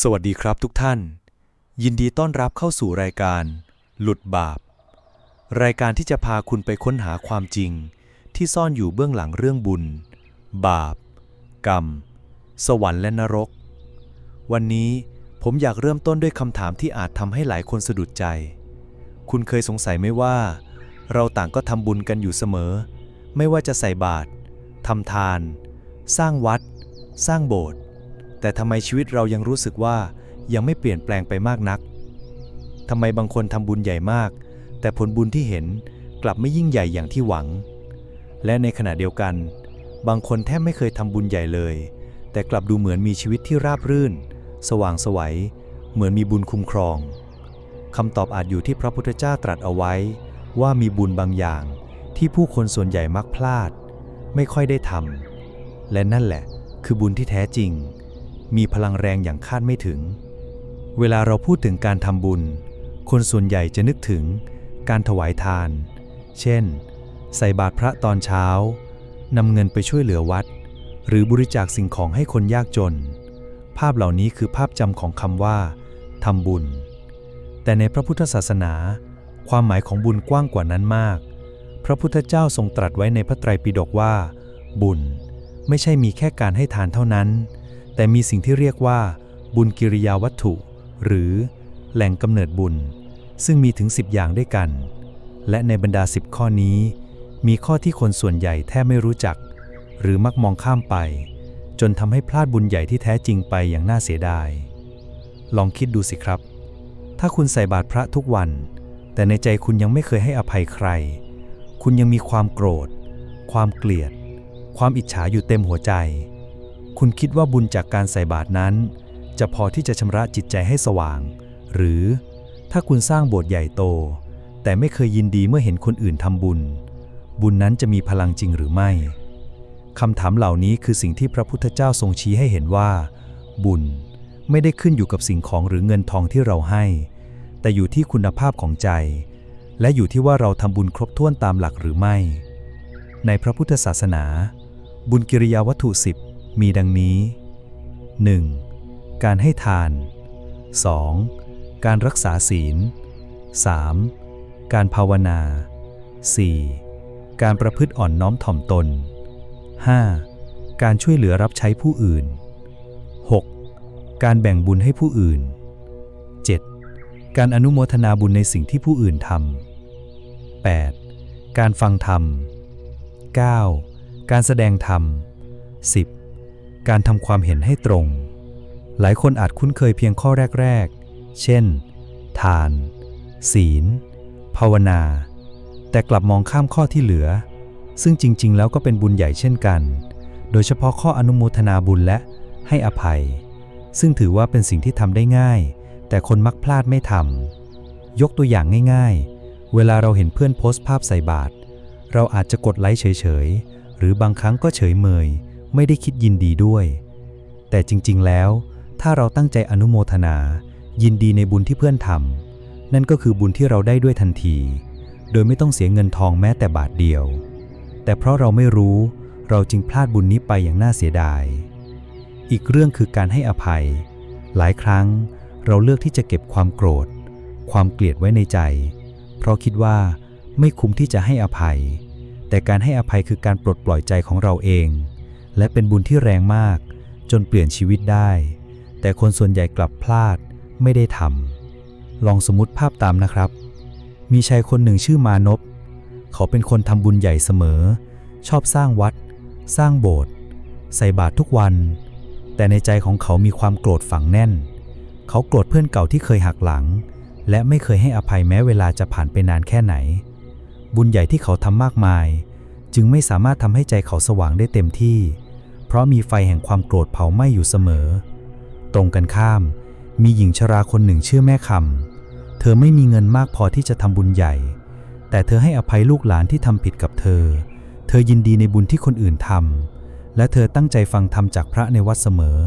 สวัสดีครับทุกท่าน ยินดีต้อนรับเข้าสู่รายการ หลุดบาป รายการที่จะพาคุณไปค้นหาความจริง ที่ซ่อนอยู่เบื้องหลังเรื่องบุญ บาป กรรม สวรรค์และนรก วันนี้ผมอยากเริ่มต้นด้วยคำถามที่อาจทำให้หลายคนสะดุดใจ คุณเคยสงสัยไหมว่า เราต่างก็ทำบุญกันอยู่เสมอ ไม่ว่าจะใส่บาตรทำทาน สร้างวัด สร้างโบสถ์ แต่ทำไมชีวิตเรายังรู้สึกว่ายังไม่เปลี่ยนแปลงไปมากนักทำไมบางคนทำบุญใหญ่มาก แต่ผลบุญที่เห็นกลับไม่ยิ่งใหญ่อย่างที่หวัง และในขณะเดียวกัน บางคนแทบไม่เคยทำบุญใหญ่เลย แต่กลับดูเหมือนมีชีวิตที่ราบรื่น สว่างสวัยเหมือนมีบุญคุ้มครองคำตอบอาจอยู่ที่พระพุทธเจ้าตรัสเอาไว้ ว่ามีบุญบางอย่าง ที่ผู้คนส่วนใหญ่มักพลาด ไม่ค่อยได้ทำและนั่นแหละ คือบุญที่แท้จริง มีพลังแรงอย่างคาดไม่ถึง เวลาเราพูดถึงการทำบุญ คนส่วนใหญ่จะนึกถึงการถวายทาน เช่น ใส่บาตรพระตอนเช้านำเงินไปช่วยเหลือวัด หรือบริจาคสิ่งของให้คนยากจน ภาพเหล่านี้คือภาพจำของคำว่าทำบุญ แต่ในพระพุทธศาสนา ความหมายของบุญกว้างกว่านั้นมาก พระพุทธเจ้าทรงตรัสไว้ในพระไตรปิฎกว่า บุญ ไม่ใช่มีแค่การให้ทานเท่านั้น แต่มีสิ่งที่เรียกว่า บุญกิริยาวัตถุ หรือแหล่งกำเนิดบุญ ซึ่งมีถึง 10 อย่างด้วยกัน และในบรรดา 10 ข้อนี้ มีข้อที่คนส่วนใหญ่แทบไม่รู้จัก หรือมักมองข้ามไป จนทำให้พลาดบุญใหญ่ที่แท้จริงไปอย่างน่าเสียดาย ลองคิดดูสิครับ ถ้าคุณใส่บาตรพระทุกวัน แต่ในใจคุณยังไม่เคยให้อภัยใคร คุณยังมีความโกรธ ความเกลียด ความอิจฉาอยู่เต็มหัวใจ คุณคิดว่าบุญจากการใส่บาตรนั้น จะพอที่จะชำระจิตใจให้สว่าง หรือถ้าคุณสร้างโบสถ์ใหญ่โต แต่ไม่เคยยินดีเมื่อเห็นคนอื่นทำบุญ บุญนั้นจะมีพลังจริงหรือไม่คำถามเหล่านี้คือสิ่งที่พระพุทธเจ้าทรงชี้ให้เห็นว่า บุญไม่ได้ขึ้นอยู่กับสิ่งของหรือเงินทองที่เราให้ แต่อยู่ที่คุณภาพของใจ และอยู่ที่ว่าเราทำบุญครบถ้วนตามหลักหรือไม่ ในพระพุทธศาสนา บุญกิริยาวัตถุสิบ มีดังนี้ 1. การให้ทาน 2. การรักษาศีล 3. การภาวนา 4. การประพฤติอ่อนน้อมถ่อมตน 5. การช่วยเหลือรับใช้ผู้อื่น 6. การแบ่งบุญให้ผู้อื่น 7. การอนุโมทนาบุญในสิ่งที่ผู้อื่นทำ 8. การฟังธรรม 9. การแสดงธรรม 10. การทำความเห็นให้ตรง หลายคนอาจคุ้นเคยเพียงข้อแรก ๆ เช่น ทาน ศีล ภาวนา แต่กลับมองข้ามข้อที่เหลือ ซึ่งจริง ๆ แล้วก็เป็นบุญใหญ่เช่นกัน โดยเฉพาะข้ออนุโมทนาบุญและให้อภัย ซึ่งถือว่าเป็นสิ่งที่ทำได้ง่าย แต่คนมักพลาดไม่ทำยกตัวอย่างง่าย ๆ เวลาเราเห็นเพื่อนโพสต์ภาพใส่บาตรเราอาจจะกดไลค์เฉย ๆ หรือบางครั้งก็เฉยเมย ไม่ได้คิดยินดีด้วย แต่จริงๆ แล้ว ถ้าเราตั้งใจอนุโมทนา ยินดีในบุญที่เพื่อนทำนั่นก็คือบุญที่เราได้ด้วยทันที โดยไม่ต้องเสียเงินทองแม้แต่บาทเดียว แต่เพราะเราไม่รู้เราจึงพลาดบุญนี้ไปอย่างน่าเสียดาย อีกเรื่องคือการให้อภัย หลายครั้งเราเลือกที่จะเก็บความโกรธ ความเกลียดไว้ในใจ เพราะคิดว่าไม่คุ้มที่จะให้อภัย แต่การให้อภัยคือการปลดปล่อยใจของเราเอง และเป็นบุญที่แรงมาก จนเปลี่ยนชีวิตได้ แต่คนส่วนใหญ่กลับพลาดไม่ได้ทำลองสมมติภาพตามนะครับ มีชายคนหนึ่งชื่อมานพเขาเป็นคนทำบุญใหญ่เสมอ ชอบสร้างวัด สร้างโบสถ์ใส่บาตรทุกวัน แต่ในใจของเขามีความโกรธฝังแน่น เขาโกรธเพื่อนเก่าที่เคยหักหลัง และไม่เคยให้อภัยแม้เวลาจะผ่านไปนานแค่ไหน บุญใหญ่ที่เขาทำมากมาย จึงไม่สามารถทำให้ใจเขาสว่างได้เต็มที่ ราะมีไฟแห่งความโกรธเผาไหม้อยู่เสมอ ตรงกันข้าม มีหญิงชราคนหนึ่งชื่อแม่คำ เธอไม่มีเงินมากพอที่จะทำบุญใหญ่ แต่เธอให้อภัยลูกหลานที่ทำผิดกับเธอ เธอยินดีในบุญที่คนอื่นทำ และเธอตั้งใจฟังธรรมจากพระในวัดเสมอ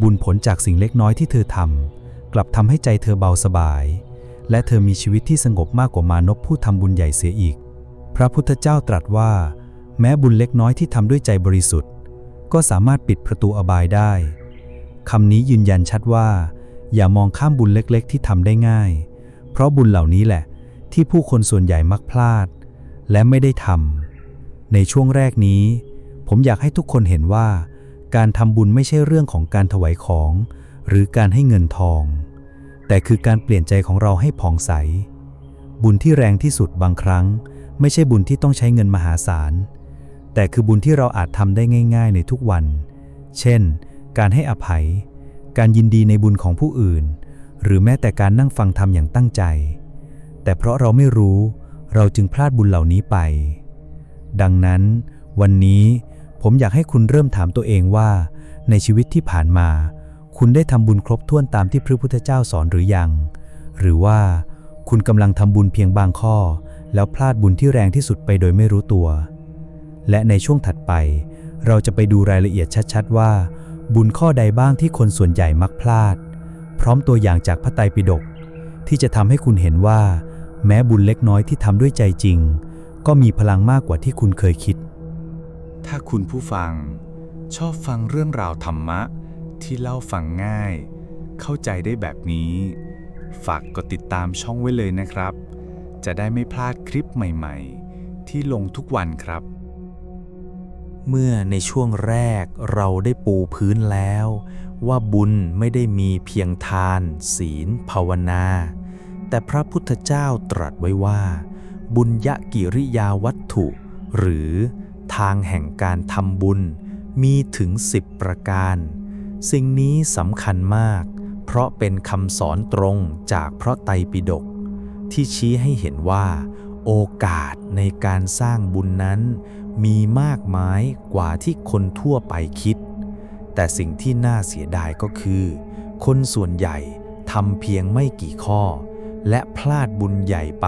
บุญผลจากสิ่งเล็กน้อยที่เธอทำ กลับทำให้ใจเธอเบาสบาย และเธอมีชีวิตที่สงบมากกว่ามานพผู้ทำบุญใหญ่เสียอีก พระพุทธเจ้าตรัสว่า แม้บุญเล็กน้อยที่ทำด้วยใจบริสุทธิ์ ก็สามารถปิดประตูอบายได้คำนี้ยืนยันชัดว่า อย่ามองข้ามบุญเล็กๆ ที่ทำได้ง่าย เพราะบุญเหล่านี้แหละ ที่ผู้คนส่วนใหญ่มักพลาด และไม่ได้ทำในช่วงแรกนี้ ผมอยากให้ทุกคนเห็นว่า การทำบุญไม่ใช่เรื่องของการถวายของ หรือการให้เงินทอง แต่คือการเปลี่ยนใจของเราให้ผ่องใส บุญที่แรงที่สุดบางครั้ง ไม่ใช่บุญที่ต้องใช้เงินมหาศาล แต่คือบุญที่เราอาจทำได้ง่าย ๆ ในทุกวัน เช่น การให้อภัย การยินดีในบุญของผู้อื่น หรือแม้แต่การนั่งฟังธรรมอย่างตั้งใจ แต่เพราะเราไม่รู้ เราจึงพลาดบุญเหล่านี้ไป ดังนั้น วันนี้ผมอยากให้คุณเริ่มถามตัวเองว่า ในชีวิตที่ผ่านมา คุณได้ทำบุญครบถ้วนตามที่พระพุทธเจ้าสอนหรือยัง หรือว่า คุณกำลังทำบุญเพียงบางข้อ แล้วพลาดบุญที่แรงที่สุดไปโดยไม่รู้ตัว และในช่วงถัดไป เราจะไปดูรายละเอียดชัดๆ ว่า บุญข้อใดบ้างที่คนส่วนใหญ่มักพลาด พร้อมตัวอย่างจากพระไตรปิฎกที่จะทำให้คุณเห็นว่า แม้บุญเล็กน้อยที่ทำด้วยใจจริง ก็มีพลังมากกว่าที่คุณเคยคิด ถ้าคุณผู้ฟัง ชอบฟังเรื่องราวธรรมะ ที่เล่าฟังง่าย เข้าใจได้แบบนี้ ฝากกดติดตามช่องไว้เลยนะครับ จะได้ไม่พลาดคลิปใหม่ ๆ ที่ลงทุกวันครับ เมื่อในช่วงแรกเราได้ปูพื้นแล้ว ว่าบุญไม่ได้มีเพียงทาน ศีล ภาวนา แต่พระพุทธเจ้าตรัสไว้ว่า บุญยะกิริยาวัตถุ หรือทางแห่งการทำบุญมีถึงสิบประการ สิ่งนี้สำคัญมาก เพราะเป็นคำสอนตรงจากพระไตรปิฎกที่ชี้ให้เห็นว่า โอกาสในการสร้างบุญนั้น มีมากมายกว่าที่คนทั่วไปคิด แต่สิ่งที่น่าเสียดายก็คือ คนส่วนใหญ่ทำเพียงไม่กี่ข้อ และพลาดบุญใหญ่ไป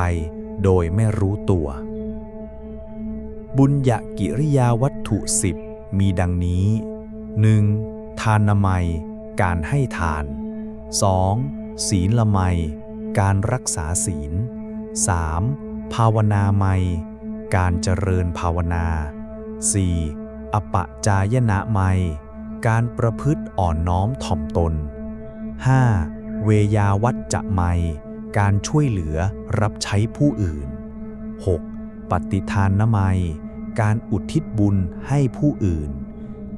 โดยไม่รู้ตัว บุญญกิริยาวัตถุสิบมีดังนี้ 1. ทานนามัย การให้ทาน 2. ศีลละไม การรักษาศีล 3. ภาวนาไมย การเจริญภาวนา 4. อปะจายนะไมการประพฤติอ่อนน้อมถ่อมตน 5. เวยาวัจจะไมการช่วยเหลือรับใช้ผู้อื่น 6. ปฏิทานนามัยการอุทิศบุญให้ผู้อื่น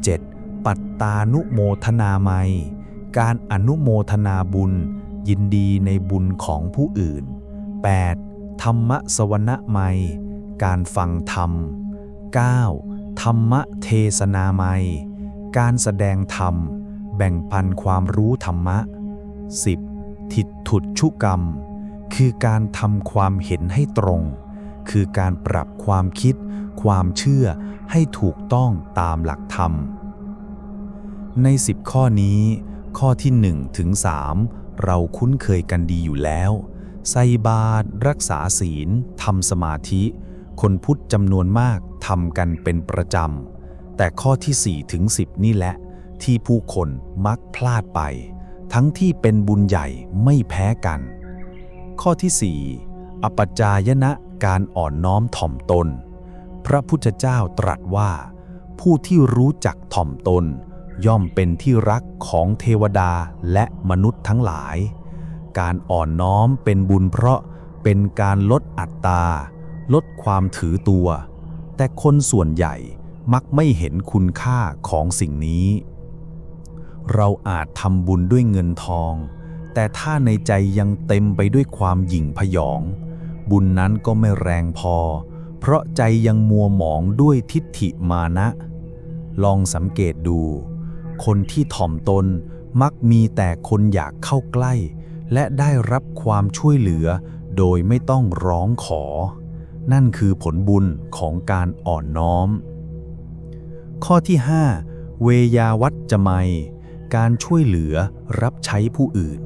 7. ปัตตานุโมทนาไมการอนุโมทนาบุญ ยินดีในบุญของผู้อื่น 8. ธรรมสวนะไม การฟังธรรม 9. ธรรมเทศนาไมยการแสดงธรรม แบ่งปันความรู้ธรรมะ 10. ทิฏฐุชุกรรม คือการทำความเห็นให้ตรง คือการปรับความคิด ความเชื่อให้ถูกต้องตามหลักธรรม ใน 10 ข้อนี้ ข้อที่1ถึง3เราคุ้นเคยกันดีอยู่แล้ว ใส่บาตรรักษาศีลทำสมาธิ คนพุทธจำนวนมากทำกันเป็นประจำ แต่ข้อที่ 4 ถึง 10 นี่แหละ ที่ผู้คนมักพลาดไป ทั้งที่เป็นบุญใหญ่ไม่แพ้กัน ข้อที่ 4 อปจายนะการอ่อนน้อมถ่อมตน พระพุทธเจ้าตรัสว่า ผู้ที่รู้จักถ่อมตน ย่อมเป็นที่รักของเทวดาและมนุษย์ทั้งหลาย การอ่อนน้อมเป็นบุญเพราะเป็นการลดอัตตา ลดความถือตัว แต่คนส่วนใหญ่มักไม่เห็นคุณค่าของสิ่งนี้ เราอาจทำบุญด้วยเงินทอง แต่ถ้าในใจยังเต็มไปด้วยความหยิ่งพยอง บุญนั้นก็ไม่แรงพอ เพราะใจยังมัวหมองด้วยทิฏฐิมานะ ลองสังเกตดู คนที่ถ่อมตนมักมีแต่คนอยากเข้าใกล้ และได้รับความช่วยเหลือโดยไม่ต้องร้องขอ นั่นคือผลบุญของการอ่อนน้อม ข้อที่ 5 เวยาวัจจะไมการช่วยเหลือรับใช้ผู้อื่น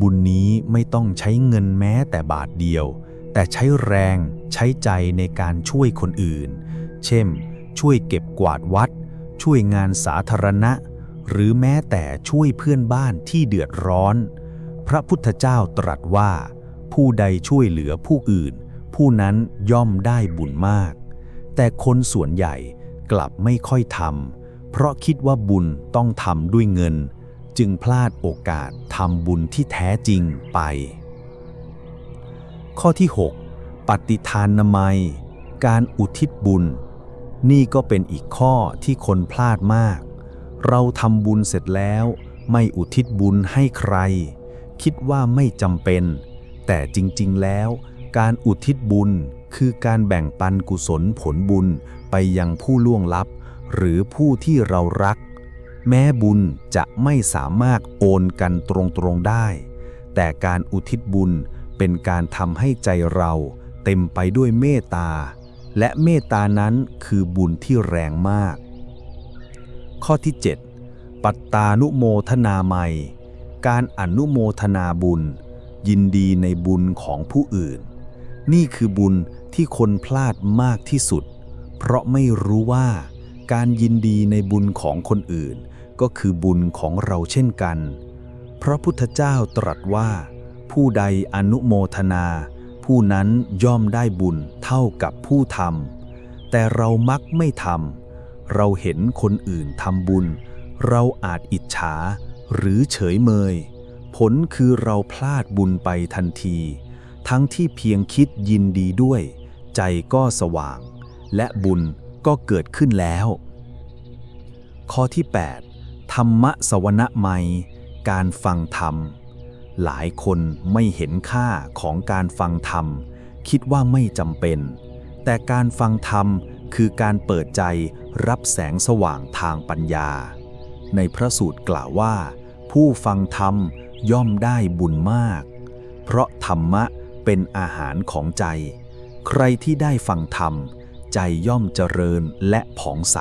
บุญนี้ไม่ต้องใช้เงินแม้แต่บาทเดียว แต่ใช้แรงใช้ใจในการช่วยคนอื่น เช่น ช่วยเก็บกวาดวัด ช่วยงานสาธารณะ หรือแม้แต่ช่วยเพื่อนบ้านที่เดือดร้อน พระพุทธเจ้าตรัสว่า ผู้ใดช่วยเหลือผู้อื่น ผู้นั้นย่อมได้บุญมาก แต่คนส่วนใหญ่กลับไม่ค่อยทำเพราะคิดว่าบุญต้องทำด้วยเงิน จึงพลาดโอกาสทำบุญที่แท้จริงไป ข้อที่ 6 ปฏิทานนามัย การอุทิศบุญ นี่ก็เป็นอีกข้อที่คนพลาดมาก เราทำบุญเสร็จแล้วไม่อุทิศบุญให้ใคร คิดว่าไม่จำเป็น แต่จริง ๆ แล้ว การอุทิศบุญคือการแบ่งปันกุศลผลบุญไปยังผู้ล่วงลับ หรือผู้ที่เรารัก แม้บุญจะไม่สามารถโอนกันตรงๆได้ แต่การอุทิศบุญเป็นการทำให้ใจเราเต็มไปด้วยเมตตา และเมตตานั้นคือบุญที่แรงมาก ข้อที่ 7 ปัตตานุโมทนาไมยการอนุโมทนาบุญ ยินดีในบุญของผู้อื่น นี่คือบุญที่คนพลาดมากที่สุด เพราะไม่รู้ว่าการยินดีในบุญของคนอื่น ก็คือบุญของเราเช่นกัน พระพุทธเจ้าตรัสว่า ผู้ใดอนุโมทนา ผู้นั้นย่อมได้บุญเท่ากับผู้ทำแต่เรามักไม่ทำเราเห็นคนอื่นทำบุญ เราอาจอิจฉาหรือเฉยเมย ผลคือเราพลาดบุญไปทันที ทั้งที่เพียงคิดยินดีด้วย ใจก็สว่าง และบุญก็เกิดขึ้นแล้ว ข้อที่ 8 ธรรมะสวนะไมยการฟังธรรม หลายคนไม่เห็นค่าของการฟังธรรม คิดว่าไม่จำเป็น แต่การฟังธรรมคือการเปิดใจรับแสงสว่างทางปัญญา ในพระสูตรกล่าวว่า ผู้ฟังธรรมย่อมได้บุญมาก เพราะธรรมะ เป็นอาหารของใจ ใครที่ได้ฟังธรรม ใจย่อมเจริญและผ่องใส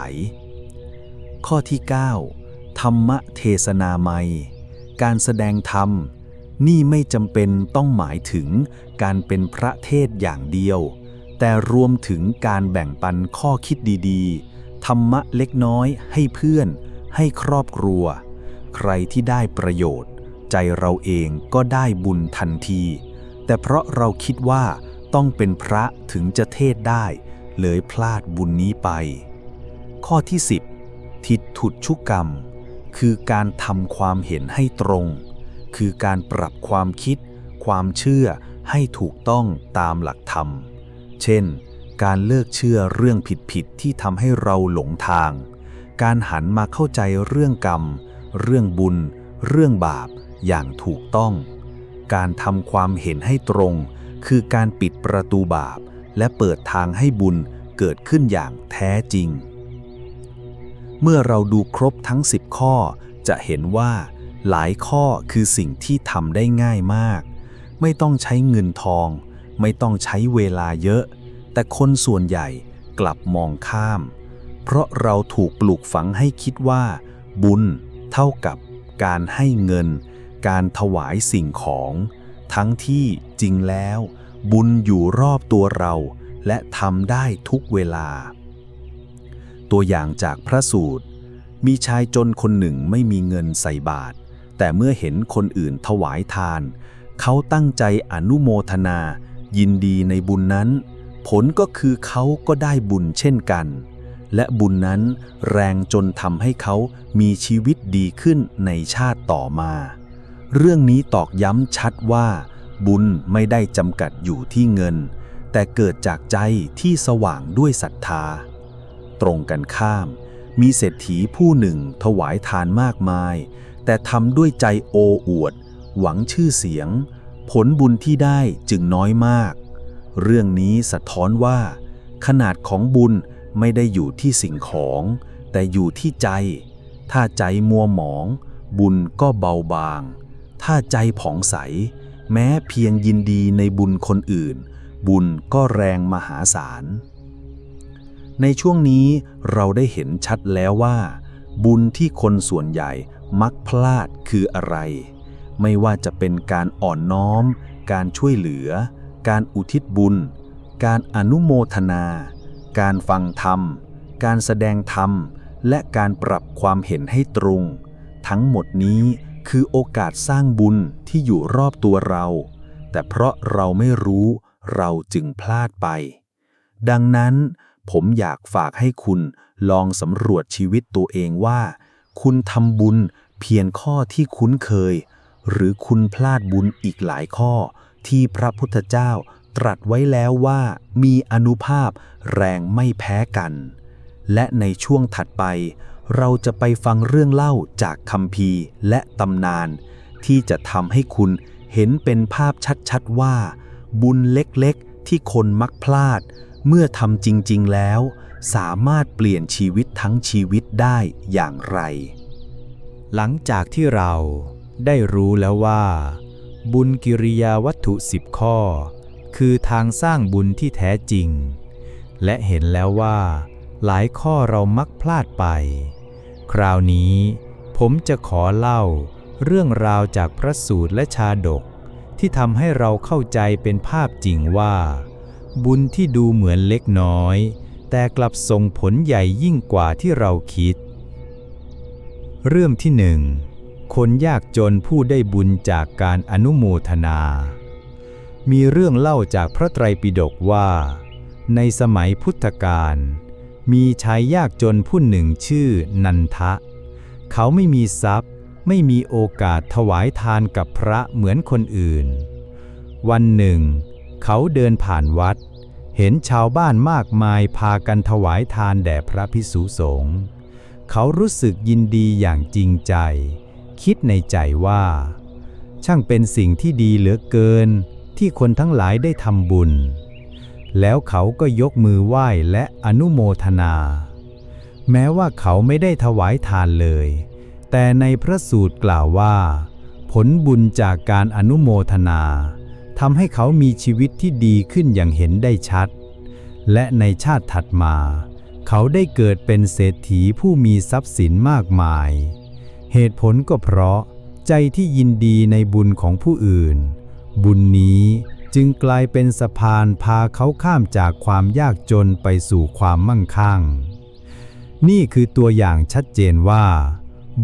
ข้อที่ 9 ธรรมเทศนาไมการแสดงธรรม นี่ไม่จำเป็นต้องหมายถึงการเป็นพระเทศอย่างเดียว แต่รวมถึงการแบ่งปันข้อคิดดีๆ ธรรมะเล็กน้อยให้เพื่อน ให้ครอบครัว ใครที่ได้ประโยชน์ ใจเราเองก็ได้บุญทันที แต่เพราะเราคิดว่าต้องเป็นพระถึงจะเทศได้ เลยพลาดบุญนี้ไป ข้อที่ 10 ทิฏฐุชุกรรม คือการทำความเห็นให้ตรง คือการปรับความคิด ความเชื่อให้ถูกต้องตามหลักธรรม เช่น การเลิกเชื่อเรื่องผิดๆที่ทำให้เราหลงทาง การหันมาเข้าใจเรื่องกรรม เรื่องบุญ เรื่องบาปอย่างถูกต้อง การทำความเห็นให้ตรง คือการปิดประตูบาป และเปิดทางให้บุญเกิดขึ้นอย่างแท้จริง เมื่อเราดูครบทั้ง 10 ข้อ จะเห็นว่า หลายข้อคือสิ่งที่ทำได้ง่ายมาก ไม่ต้องใช้เงินทอง ไม่ต้องใช้เวลาเยอะ แต่คนส่วนใหญ่กลับมองข้าม เพราะเราถูกปลูกฝังให้คิดว่า บุญเท่ากับการให้เงิน การถวายสิ่งของ ทั้งที่จริงแล้ว บุญอยู่รอบตัวเรา และทำได้ทุกเวลา ตัวอย่างจากพระสูตร มีชายจนคนหนึ่งไม่มีเงินใส่บาตรแต่เมื่อเห็นคนอื่นถวายทาน เขาตั้งใจอนุโมทนา ยินดีในบุญนั้น ผลก็คือเขาก็ได้บุญเช่นกัน และบุญนั้นแรงจนทำให้เขามีชีวิตดีขึ้นในชาติต่อมา เรื่องนี้ตอกย้ำชัดว่า บุญไม่ได้จำกัดอยู่ที่เงิน แต่เกิดจากใจที่สว่างด้วยศรัทธา ตรงกันข้าม มีเศรษฐีผู้หนึ่งถวายทานมากมาย แต่ทำด้วยใจโอ้อวด หวังชื่อเสียง ผลบุญที่ได้จึงน้อยมาก เรื่องนี้สะท้อนว่า ขนาดของบุญไม่ได้อยู่ที่สิ่งของ แต่อยู่ที่ใจ ถ้าใจมัวหมอง บุญก็เบาบาง ถ้าใจผ่องใส แม้เพียงยินดีในบุญคนอื่น บุญก็แรงมหาศาล ในช่วงนี้เราได้เห็นชัดแล้วว่า บุญที่คนส่วนใหญ่มักพลาดคืออะไร ไม่ว่าจะเป็นการอ่อนน้อม การช่วยเหลือ การอุทิศบุญ การอนุโมทนา การฟังธรรม การแสดงธรรม และการปรับความเห็นให้ตรง ทั้งหมดนี้ คือโอกาสสร้างบุญที่อยู่รอบตัวเรา แต่เพราะเราไม่รู้เราจึงพลาดไป ดังนั้นผมอยากฝากให้คุณลองสำรวจชีวิตตัวเองว่า คุณทำบุญเพียงข้อที่คุ้นเคย หรือคุณพลาดบุญอีกหลายข้อ ที่พระพุทธเจ้าตรัสไว้แล้วว่ามีอนุภาพแรงไม่แพ้กัน และในช่วงถัดไป เราจะไปฟังเรื่องเล่าจากคำพีร์และตำนาน ที่จะทำให้คุณเห็นเป็นภาพชัดๆว่า บุญเล็กๆ ที่คนมักพลาด เมื่อทำจริงๆแล้ว สามารถเปลี่ยนชีวิตทั้งชีวิตได้อย่างไร หลังจากที่เราได้รู้แล้วว่า บุญกิริยาวัตถุสิบข้อ คือทางสร้างบุญที่แท้จริง และเห็นแล้วว่า หลายข้อเรามักพลาดไป คราวนี้ผมจะขอเล่าเรื่องราวจากพระสูตรและชาดก ที่ทำให้เราเข้าใจเป็นภาพจริงว่า บุญที่ดูเหมือนเล็กน้อย แต่กลับส่งผลใหญ่ยิ่งกว่าที่เราคิด เรื่องที่หนึ่งคนยากจนผู้ได้บุญจากการอนุโมทนา มีเรื่องเล่าจากพระไตรปิฎกว่า ในสมัยพุทธกาล มีชายยากจนผู้หนึ่งชื่อนันทะ เขาไม่มีทรัพย์ ไม่มีโอกาสถวายทานกับพระเหมือนคนอื่น วันหนึ่ง เขาเดินผ่านวัด เห็นชาวบ้านมากมายพากันถวายทานแด่พระพิสุสงฆ์เขารู้สึกยินดีอย่างจริงใจ คิดในใจว่า ช่างเป็นสิ่งที่ดีเหลือเกินที่คนทั้งหลายได้ทำบุญ แล้วเขาก็ยกมือไหว้และอนุโมทนา แม้ว่าเขาไม่ได้ถวายทานเลย แต่ในพระสูตรกล่าวว่า ผลบุญจากการอนุโมทนาทำให้เขามีชีวิตที่ดีขึ้นอย่างเห็นได้ชัด และในชาติถัดมา เขาได้เกิดเป็นเศรษฐีผู้มีทรัพย์สินมากมาย เหตุผลก็เพราะใจที่ยินดีในบุญของผู้อื่น บุญนี้ จึงกลายเป็นสะพานพาเขาข้ามจากความยากจนไปสู่ความมั่งคั่ง นี่คือตัวอย่างชัดเจนว่า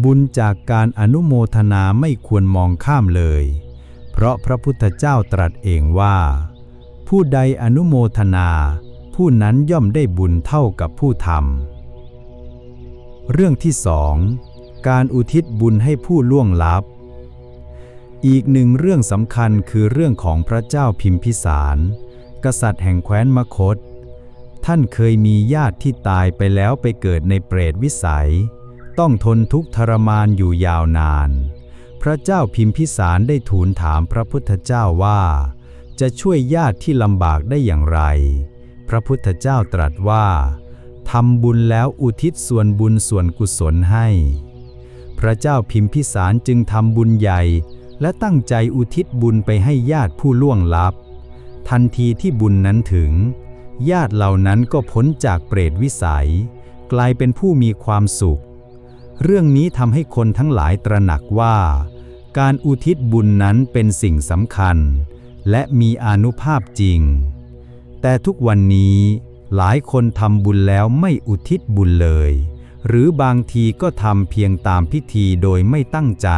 บุญจากการอนุโมทนาไม่ควรมองข้ามเลย เพราะพระพุทธเจ้าตรัสเองว่า ผู้ใดอนุโมทนา ผู้นั้นย่อมได้บุญเท่ากับผู้ทำเรื่องที่สองการอุทิศบุญให้ผู้ล่วงลับ อีกหนึ่งเรื่องสำคัญคือเรื่องของพระเจ้าพิมพิสาร กษัตริย์แห่งแคว้นมคต ท่านเคยมีญาติที่ตายไปแล้วไปเกิดในเปรตวิสัย ต้องทนทุกข์ทรมานอยู่ยาวนาน พระเจ้าพิมพิสารได้ทูลถามพระพุทธเจ้าว่า จะช่วยญาติที่ลำบากได้อย่างไร พระพุทธเจ้าตรัสว่าทำบุญแล้วอุทิศส่วนบุญส่วนกุศลให้ พระเจ้าพิมพิสารจึงทำบุญใหญ่ และตั้งใจอุทิศบุญไปให้ญาติผู้ล่วงลับ ทันทีที่บุญนั้นถึง ญาติเหล่านั้นก็พ้นจากเปรตวิสัย กลายเป็นผู้มีความสุข เรื่องนี้ทำให้คนทั้งหลายตระหนักว่า การอุทิศบุญนั้นเป็นสิ่งสำคัญ และมีอนุภาพจริง แต่ทุกวันนี้หลายคนทำบุญแล้วไม่อุทิศบุญเลย หรือบางทีก็ทำเพียงตามพิธีโดยไม่ตั้งใจ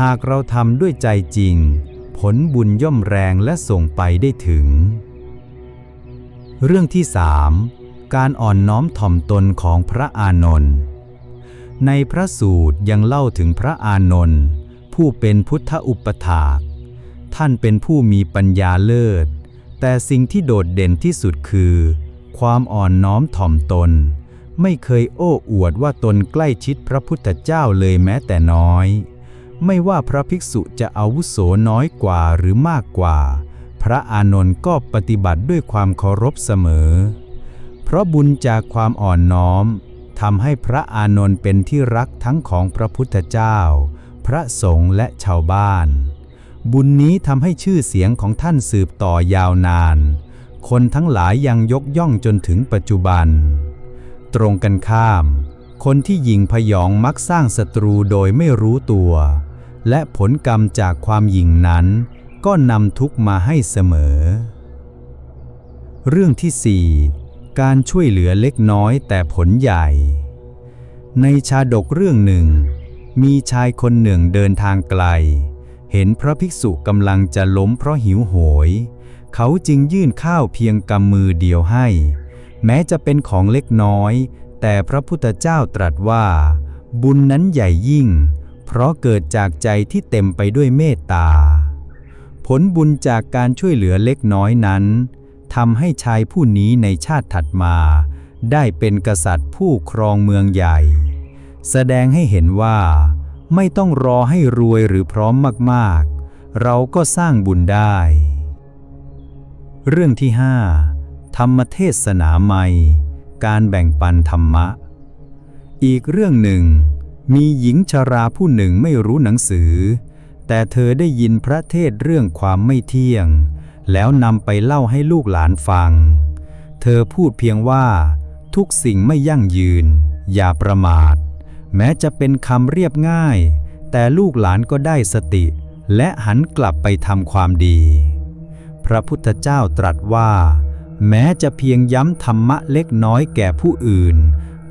หากเราทำด้วยใจจริง ผลบุญย่อมแรงและส่งไปได้ถึง เรื่องที่สามการอ่อนน้อมถ่อมตนของพระอานนท์ในพระสูตรยังเล่าถึงพระอานนท์ผู้เป็นพุทธอุปถาก ท่านเป็นผู้มีปัญญาเลิศ แต่สิ่งที่โดดเด่นที่สุดคือ ความอ่อนน้อมถ่อมตน ไม่เคยโอ้อวดว่าตนใกล้ชิดพระพุทธเจ้าเลยแม้แต่น้อย ไม่ว่าพระภิกษุจะอาวุโสน้อยกว่าหรือมากกว่า พระอานนท์ก็ปฏิบัติด้วยความเคารพเสมอ เพราะบุญจากความอ่อนน้อมทำให้พระอานนท์เป็นที่รักทั้งของพระพุทธเจ้า พระสงฆ์และชาวบ้าน บุญนี้ทำให้ชื่อเสียงของท่านสืบต่อยาวนาน คนทั้งหลายยังยกย่องจนถึงปัจจุบัน ตรงกันข้าม คนที่ยิงพยองมักสร้างศัตรูโดยไม่รู้ตัว และผลกรรมจากความหยิ่งนั้นก็นำทุกมาให้เสมอ เรื่องที่สี่การช่วยเหลือเล็กน้อยแต่ผลใหญ่ ในชาดกเรื่องหนึ่ง มีชายคนหนึ่งเดินทางไกล เห็นพระภิกษุกำลังจะล้มเพราะหิวโหย เขาจึงยื่นข้าวเพียงกำมือเดียวให้ แม้จะเป็นของเล็กน้อย แต่พระพุทธเจ้าตรัสว่า บุญนั้นใหญ่ยิ่ง เพราะเกิดจากใจที่เต็มไปด้วยเมตตา ผลบุญจากการช่วยเหลือเล็กน้อยนั้นทำให้ชายผู้นี้ในชาติถัดมา ได้เป็นกษัตริย์ผู้ครองเมืองใหญ่ แสดงให้เห็นว่า ไม่ต้องรอให้รวยหรือพร้อมมากๆ เราก็สร้างบุญได้ เรื่องที่ 5 ธรรมเทศนาใหม่ การแบ่งปันธรรมะ อีกเรื่องหนึ่ง มีหญิงชราผู้หนึ่งไม่รู้หนังสือ แต่เธอได้ยินพระเทศเรื่องความไม่เที่ยง แล้วนำไปเล่าให้ลูกหลานฟัง เธอพูดเพียงว่า ทุกสิ่งไม่ยั่งยืน อย่าประมาท แม้จะเป็นคำเรียบง่าย แต่ลูกหลานก็ได้สติ และหันกลับไปทำความดี พระพุทธเจ้าตรัสว่า แม้จะเพียงย้ำธรรมะเล็กน้อยแก่ผู้อื่น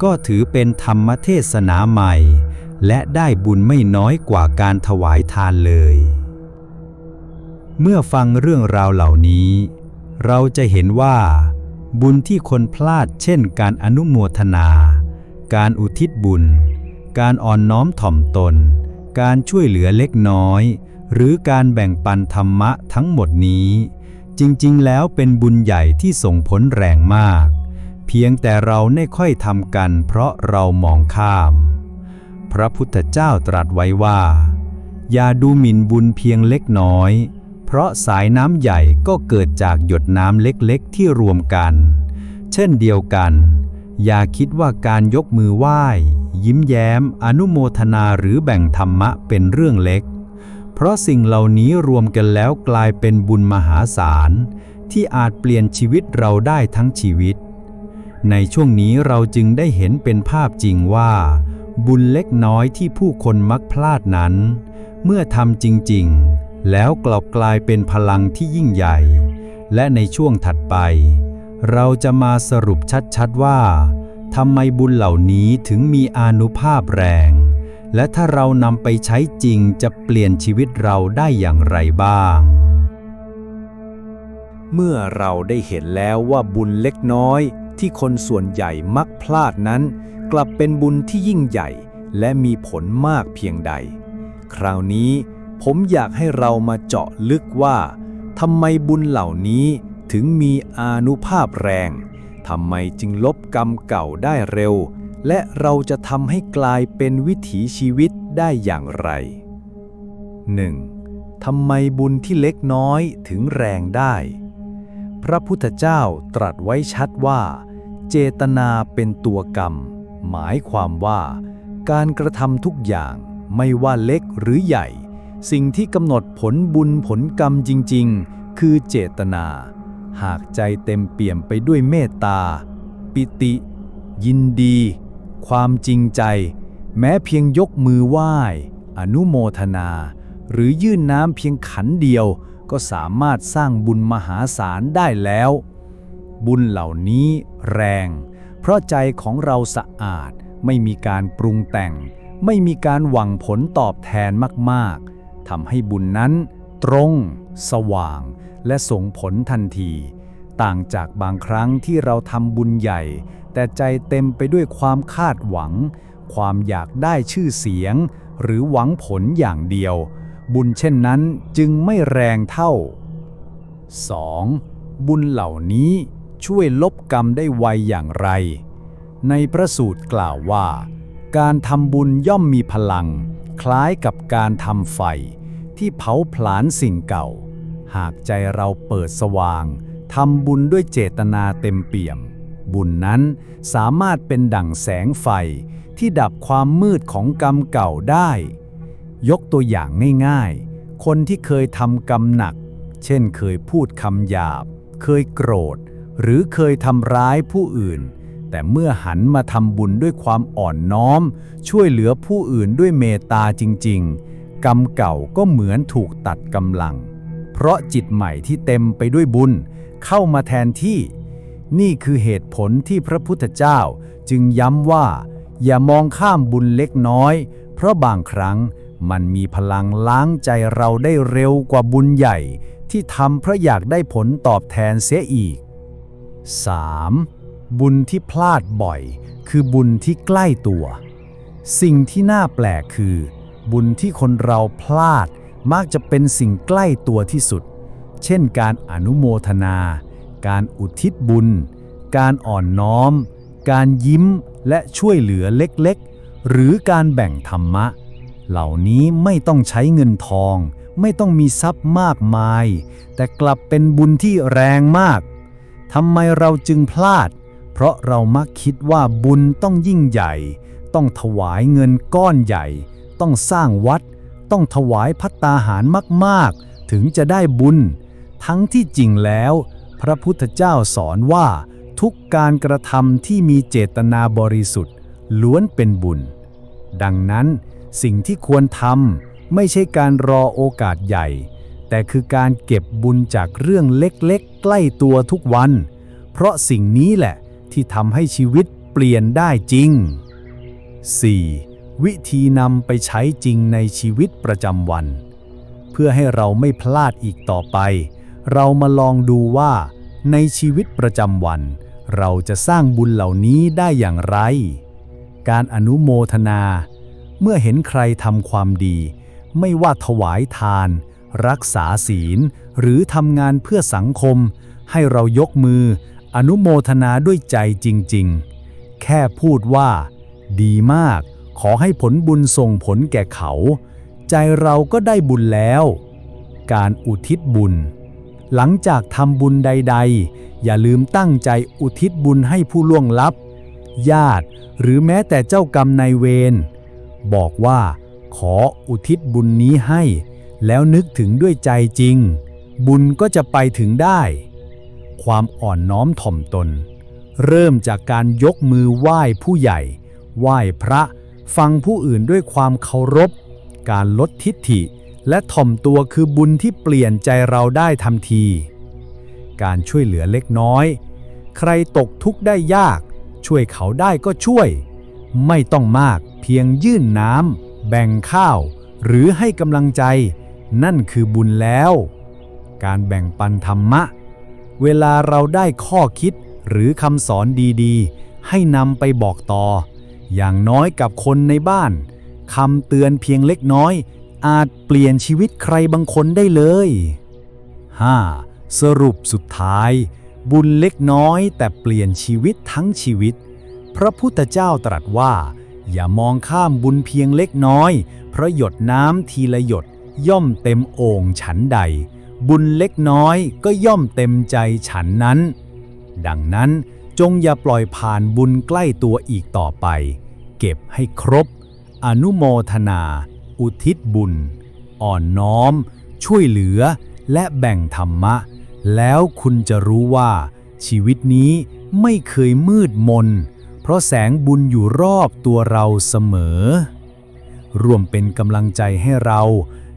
ก็ถือเป็นธรรมเทศนาใหม่ และได้บุญไม่น้อยกว่าการถวายทานเลย เมื่อฟังเรื่องราวเหล่านี้ เราจะเห็นว่า บุญที่คนพลาดเช่นการอนุโมทนา การอุทิศบุญ การอ่อนน้อมถ่อมตน การช่วยเหลือเล็กน้อย หรือการแบ่งปันธรรมะทั้งหมดนี้ จริงๆ แล้วเป็นบุญใหญ่ที่ส่งผลแรงมาก เพียงแต่เราไม่ค่อยทำกันเพราะเรามองข้าม พระพุทธเจ้าตรัสไว้ว่า อย่าดูหมิ่นบุญเพียงเล็กน้อย เพราะสายน้ำใหญ่ก็เกิดจากหยดน้ำเล็กๆ ที่รวมกัน เช่นเดียวกัน อย่าคิดว่าการยกมือไหว้ ยิ้มแย้ม อนุโมทนาหรือแบ่งธรรมะเป็นเรื่องเล็ก เพราะสิ่งเหล่านี้รวมกันแล้วกลายเป็นบุญมหาศาลที่อาจเปลี่ยนชีวิตเราได้ทั้งชีวิต ในช่วงนี้เราจึงได้เห็นเป็นภาพจริงว่า บุญเล็กน้อยที่ผู้คนมักพลาดนั้น เมื่อทำจริงๆ แล้วกลับกลายเป็นพลังที่ยิ่งใหญ่ และในช่วงถัดไป เราจะมาสรุปชัดๆว่าทำไมบุญเหล่านี้ถึงมีอานุภาพแรง และถ้าเรานำไปใช้จริงจะเปลี่ยนชีวิตเราได้อย่างไรบ้าง เมื่อเราได้เห็นแล้วว่าบุญเล็กน้อย ที่คนส่วนใหญ่มักพลาดนั้น กลับเป็นบุญที่ยิ่งใหญ่ และมีผลมากเพียงใด คราวนี้ผมอยากให้เรามาเจาะลึกว่าทำไมบุญเหล่านี้ถึงมีอานุภาพแรง ทำไมจึงลบกรรมเก่าได้เร็ว และเราจะทำให้กลายเป็นวิถีชีวิตได้อย่างไร 1. ทำไมบุญที่เล็กน้อยถึงแรงได้ พระพุทธเจ้าตรัสไว้ชัดว่า เจตนาเป็นตัวกรรม หมายความว่า การกระทำทุกอย่างไม่ว่าเล็กหรือใหญ่ สิ่งที่กำหนดผลบุญผลกรรมจริง ๆ คือเจตนา หากใจเต็มเปี่ยมไปด้วยเมตตา ปิติ ยินดี ความจริงใจ แม้เพียงยกมือไหว้ อนุโมทนา หรือยื่นน้ำเพียงขันเดียว ก็สามารถสร้างบุญมหาศาลได้แล้ว บุญเหล่านี้แรง เพราะใจของเราสะอาด ไม่มีการปรุงแต่ง ไม่มีการหวังผลตอบแทนมากๆทำให้บุญนั้น ตรง สว่าง และส่งผลทันที ต่างจากบางครั้งที่เราทำบุญใหญ่ แต่ใจเต็มไปด้วยความคาดหวัง ความอยากได้ชื่อเสียง หรือหวังผลอย่างเดียว บุญเช่นนั้นจึงไม่แรงเท่า 2. บุญเหล่านี้ช่วยลบกรรมได้ไวอย่างไร ในพระสูตรกล่าวว่า การทำบุญย่อมมีพลัง คล้ายกับการทำไฟ ที่เผาผลาญสิ่งเก่า หากใจเราเปิดสว่างทำบุญด้วยเจตนาเต็มเปี่ยม บุญนั้นสามารถเป็นดั่งแสงไฟที่ดับความมืดของกรรมเก่าได้ ยกตัวอย่างง่ายๆ คนที่เคยทำกรรมหนัก เช่นเคยพูดคำหยาบ เคยโกรธ หรือเคยทำร้ายผู้อื่น แต่เมื่อหันมาทำบุญด้วยความอ่อนน้อม ช่วยเหลือผู้อื่นด้วยเมตตาจริง ๆ กรรมเก่าก็เหมือนถูกตัดกำลัง เพราะจิตใหม่ที่เต็มไปด้วยบุญ เข้ามาแทนที่ นี่คือเหตุผลที่พระพุทธเจ้าจึงย้ำว่า อย่ามองข้ามบุญเล็กน้อย เพราะบางครั้ง มันมีพลังล้างใจเราได้เร็วกว่าบุญใหญ่ ที่ทำเพราะอยากได้ผลตอบแทนเสียอีก 3. บุญที่พลาดบ่อย คือบุญที่ใกล้ตัว สิ่งที่น่าแปลกคือ บุญที่คนเราพลาดมักจะเป็นสิ่งใกล้ตัวที่สุด เช่นการอนุโมทนา การอุทิศบุญ การอ่อนน้อม การยิ้มและช่วยเหลือเล็กๆ หรือการแบ่งธรรมะ เหล่านี้ไม่ต้องใช้เงินทอง ไม่ต้องมีทรัพย์มากมาย แต่กลับเป็นบุญที่แรงมากทำไมเราจึงพลาด เพราะเรามักคิดว่าบุญต้องยิ่งใหญ่ ต้องถวายเงินก้อนใหญ่ ต้องสร้างวัด ต้องถวายพัตตาหารมากๆ ถึงจะได้บุญ ทั้งที่จริงแล้ว พระพุทธเจ้าสอนว่า ทุกการกระทำที่มีเจตนาบริสุทธิ์ ล้วนเป็นบุญ ดังนั้น สิ่งที่ควรทำไม่ใช่การรอโอกาสใหญ่ แต่คือการเก็บบุญจากเรื่องเล็กๆ ใกล้ตัวทุกวัน เพราะสิ่งนี้แหละที่ทำให้ชีวิตเปลี่ยนได้จริง 4. วิธีนำไปใช้จริงในชีวิตประจำวัน เพื่อให้เราไม่พลาดอีกต่อไป เรามาลองดูว่า ในชีวิตประจำวัน เราจะสร้างบุญเหล่านี้ได้อย่างไร การอนุโมทนา เมื่อเห็นใครทำความดี ไม่ว่าถวายทาน รักษาศีล หรือทำงานเพื่อสังคม ให้เรายกมือ อนุโมทนาด้วยใจจริง ๆ แค่พูดว่า ดีมาก ขอให้ผลบุญส่งผลแก่เขา ใจเราก็ได้บุญแล้ว การอุทิศบุญ หลังจากทำบุญใด ๆ อย่าลืมตั้งใจอุทิศบุญให้ผู้ล่วงลับ ญาติ หรือแม้แต่เจ้ากรรมนายเวร บอกว่า ขออุทิศบุญนี้ให้ แล้วนึกถึงด้วยใจจริง บุญก็จะไปถึงได้ ความอ่อนน้อมถ่อมตน เริ่มจากการยกมือไหว้ผู้ใหญ่ ไหว้พระ ฟังผู้อื่นด้วยความเคารพ การลดทิฐิ และถ่อมตัวคือบุญที่เปลี่ยนใจเราได้ทันที การช่วยเหลือเล็กน้อย ใครตกทุกข์ได้ยาก ช่วยเขาได้ก็ช่วย ไม่ต้องมาก เพียงยื่นน้ำแบ่งข้าว หรือให้กำลังใจ นั่นคือบุญแล้ว การแบ่งปันธรรมะ เวลาเราได้ข้อคิดหรือคำสอนดีๆ ให้นำไปบอกต่อ อย่างน้อยกับคนในบ้านคำเตือนเพียงเล็กน้อย อาจเปลี่ยนชีวิตใครบางคนได้เลย 5. สรุปสุดท้าย บุญเล็กน้อยแต่เปลี่ยนชีวิตทั้งชีวิต พระพุทธเจ้าตรัสว่า อย่ามองข้ามบุญเพียงเล็กน้อย เพราะหยดน้ำทีละหยดย่อมเต็มโอ่งฉันใด บุญเล็กน้อยก็ย่อมเต็มใจฉันนั้น ดังนั้นจงอย่าปล่อยผ่านบุญใกล้ตัวอีกต่อไป เก็บให้ครบ อนุโมทนา อุทิศบุญ อ่อนน้อม ช่วยเหลือ และแบ่งธรรมะ แล้วคุณจะรู้ว่า ชีวิตนี้ไม่เคยมืดมน เพราะแสงบุญอยู่รอบตัวเราเสมอ ร่วมเป็นกำลังใจให้เรา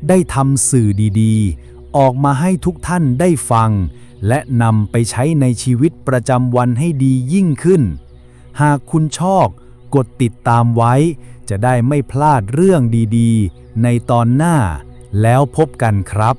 ได้ทำสื่อดีๆ ออกมาให้ทุกท่านได้ฟัง และนำไปใช้ในชีวิตประจำวันให้ดียิ่งขึ้น หากคุณชอบกดติดตามไว้ จะได้ไม่พลาดเรื่องดีๆ ในตอนหน้า แล้วพบกันครับ